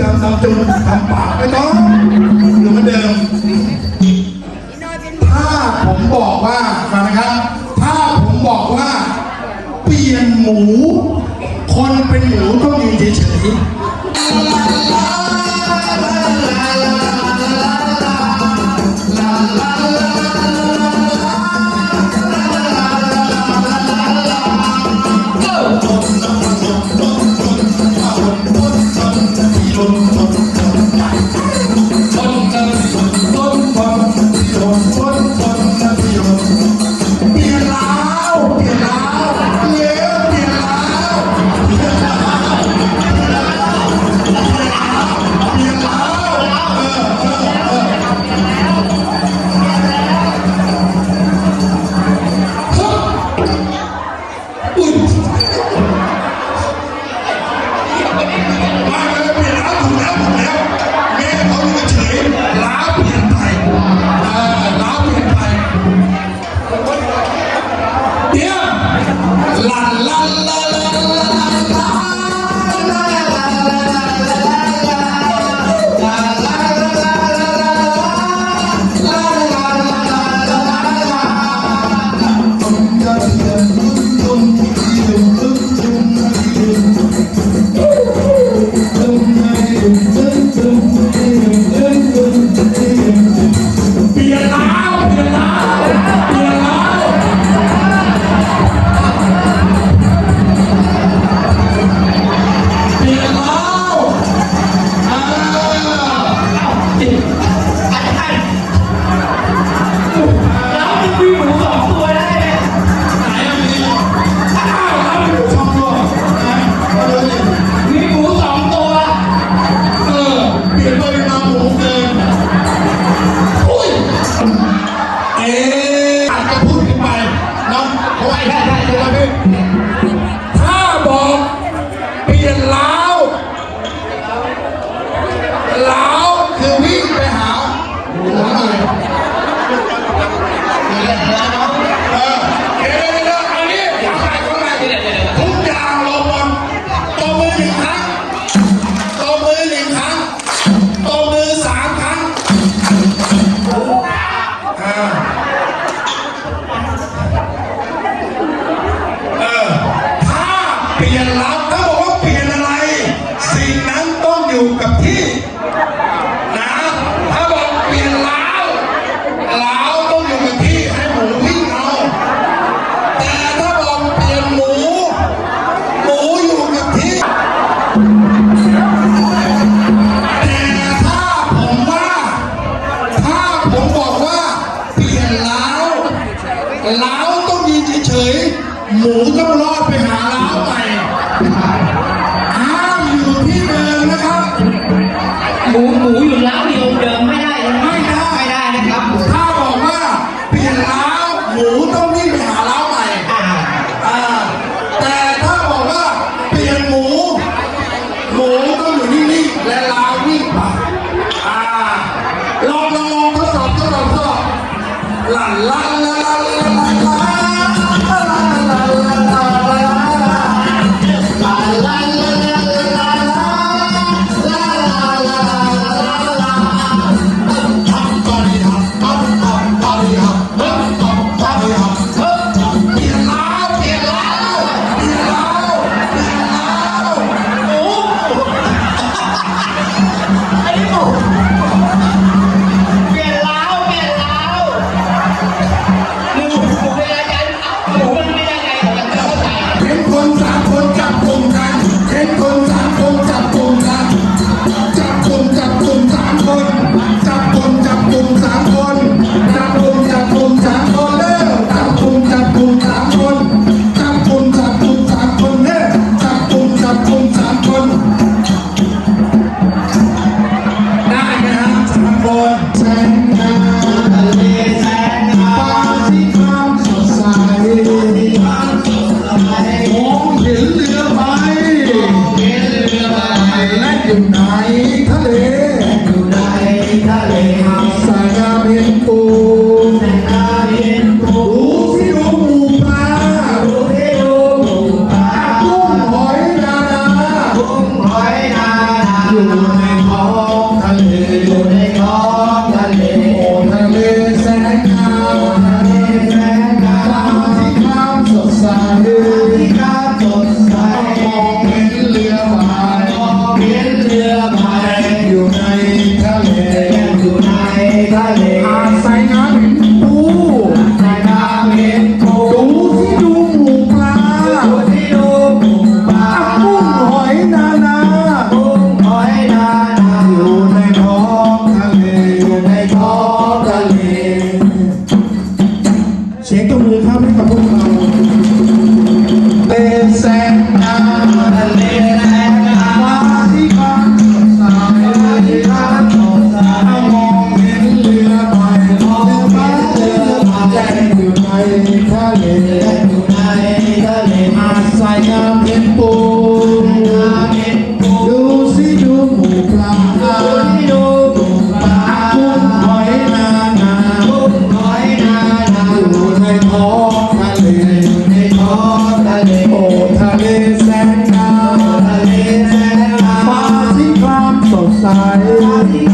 จำซ้ำจนทำปากไม่ต้องอยู่มืนเดิม ถ้าผมบอกว่านะครับ ถ้าผมบอกว่า เปลี่ยนหมู คนเป็นหมูต้องอยู่เฉยๆ ลี่ยนรับถ้าบอกว่าเปลี่ยนอะไร สิ่งนั้นต้องอยู่กับที่นะถ้าบอกเปลี่ยนล้าวลาวต้องอยู่กับที่ให้หมูวิ่งเอาแต่ถ้าบอกเปลี่ยนหมูหมูอยู่กับที่แต่ถ้าผมว่า ถ้าผมบอกว่าเปลี่ยนลาวลาวต้องยืนเฉยๆหมูต้องรอดไปหาล้าวใหม่ อ้าวอยู่ที่เดิมนะครับ หมูหมูอยู่แล้ว ม ที่